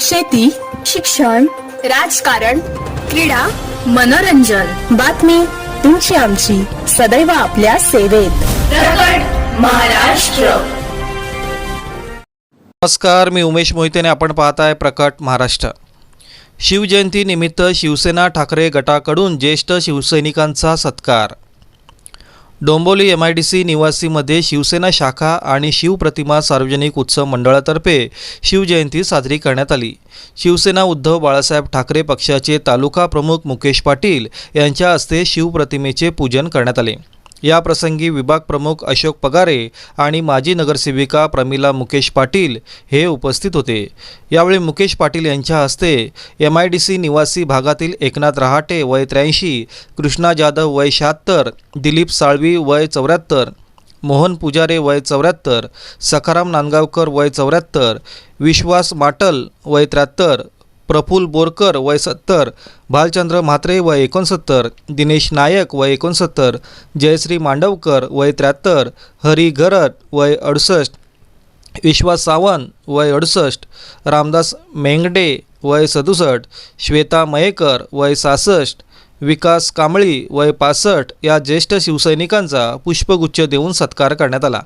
शेती शिक्षण राजकारण क्रीडा मनोरंजन. बातमी तुमची आमची. सदैव आपल्या सेवेत. प्रकट महाराष्ट्र. नमस्कार मी उमेश मोहिते आणि आपण पाहताय प्रकट महाराष्ट्र. शिवजयंती निमित्त शिवसेना ठाकरे गटाकडून ज्येष्ठ शिवसैनिकांचा सत्कार. Dombivli M I D C निवासीमध्ये Shivsena शाखा आणि शिवप्रतिमा सार्वजनिक उत्सव मंडळातर्फे शिवजयंती साजरी करण्यात आली. शिवसेना उद्धव बाळासाहेब ठाकरे पक्षाचे तालुका प्रमुख मुकेश पाटील यांच्या हस्ते शिवप्रतिमेचे पूजन करण्यात आले. या प्रसंगी विभाग प्रमुख अशोक पगारे आणि माजी नगरसेविका प्रमिला मुकेश पाटील हे उपस्थित होते. यावेळी मुकेश पाटील यांच्या हस्ते एम आय डी सी निवासी भागातील एकनाथ रहाटे वय त्र्याऐंशी कृष्णा जाधव वय शहात्तर दिलीप साळवी वय चौऱ्याहत्तर मोहन पुजारे वय चौऱ्याहत्तर सखाराम नांदगावकर वय चौऱ्याहत्तर विश्वास माटल वय त्र्याहत्तर प्रफुल बोरकर वय सत्तर भालचंद्र म्हात्रे वय एकोणसत्तर दिनेश नायक वय एकोणसत्तर जयश्री मांडवकर वय त्र्याहत्तर हरी गरट वय अडुसष्ट विश्वास सावंत वय अडुसष्ट रामदास मेंगडे वय सदुसष्ट श्वेता मयेकर वय सहासष्ट विकास कांबळी वय पासष्ट या ज्येष्ठ शिवसैनिकांचा पुष्पगुच्छ देऊन सत्कार करण्यात आला.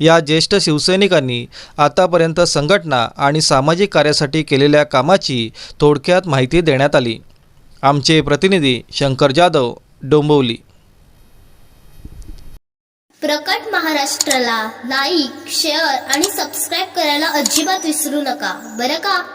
या ज्येष्ठ शिवसैनिकांनी आतापर्यंत संघटना आणि सामाजिक कार्यासाठी केलेल्या कामाची थोडक्यात माहिती देण्यात आली. आमचे प्रतिनिधी शंकर जाधव डोंबवली. प्रकट महाराष्ट्राला लाईक शेअर आणि सबस्क्राईब करायला अजिबात विसरू नका. बरं का?